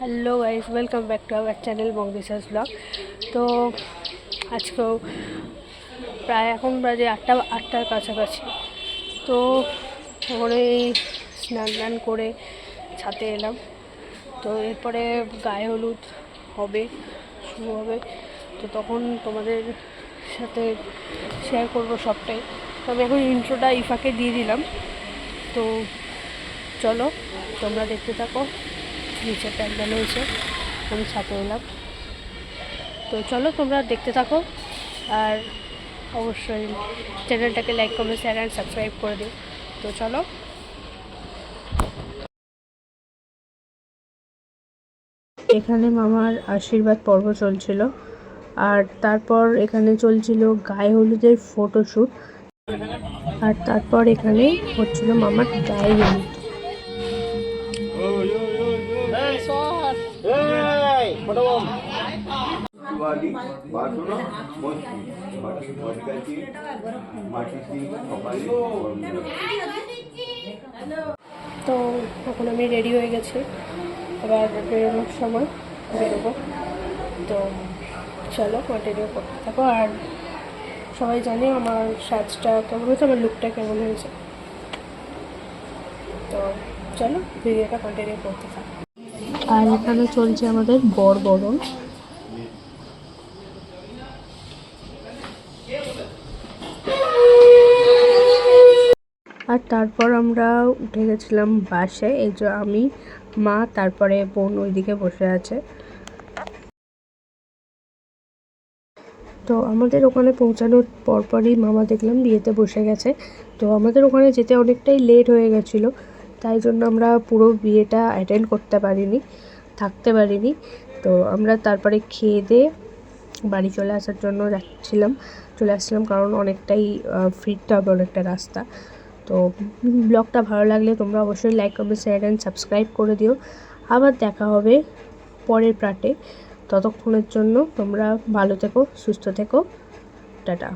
Hello guys welcome back to our channel বঙ্গিসাস blog তো আজকেও প্রায় এখন বাজে আটটা, আটটার কাছাকাছি। তো ওখানে স্নান টান করে ছাতে এলাম। তো এরপরে গায়ে হলুদ হবে, শুরু হবে। তো তখন তোমাদের সাথে শেয়ার করব সবটাই। তো আমি এখন ইন্ট্রোটা ইফাকে দিয়ে দিলাম। তো চলো, তোমরা দেখতে থাকো। নিচে প্যান্ডেল হয়েছে আমি ছাপে এলাম। তো চলো, তোমরা দেখতে থাকো, আর অবশ্যই চ্যানেলটাকে like comment share and subscribe করে দিও। তো চলো। এখানে মামার আশীর্বাদ পর্ব চলছিল, আর তারপর এখানে চলছিল গায়ে হলুদের ফটোশ্যুট আর তারপর এখানে হচ্ছিল মামার গায়ে হলুদ दिवाळी बाजूला मस्ती बाकी मस्त्याची मातीची कपाळी তো এখন আমি রেডি হয়ে গেছি এবার বেরোনোর সময় বেরোবো তো চলো কন্টিনিউ করতে থাকো আর সবাই জানে আমার সাজটা কেমন হয়েছে আমার লুকটা কেমন হয়েছে তো চলো ভিডিওটা কন্টিনিউ করতে থাকো আর এখানে চলছে আমাদের বর বরণ। আর তারপর আমরা উঠে গেছিলাম বাসে এই যে আমি, মা, তারপরে বোন ওইদিকে বসে আছে। তো আমাদের ওখানে পৌঁছানোর পরপরই মামা দেখলাম বিয়েতে বসে গেছে। তো আমাদের ওখানে যেতে অনেকটাই লেট হয়ে গেছিল। তাই জন্য আমরা পুরো বিয়েটা অ্যাটেন্ড করতে পারিনি, থাকতে পারিনি। তো আমরা তারপরে খেয়ে দিয়ে বাড়ি চলে আসার জন্য যাচ্ছিলাম, চলে আসছিলাম কারণ অনেকটাই ফিরতে হবে অনেকটা রাস্তা। তো ব্লগটা ভালো লাগলে তোমরা অবশ্যই like comment share and subscribe করে দিও। আবার দেখা হবে পরের পার্টে ততক্ষণের জন্য তোমরা ভালো থেকো, সুস্থ থেকো। টাটা।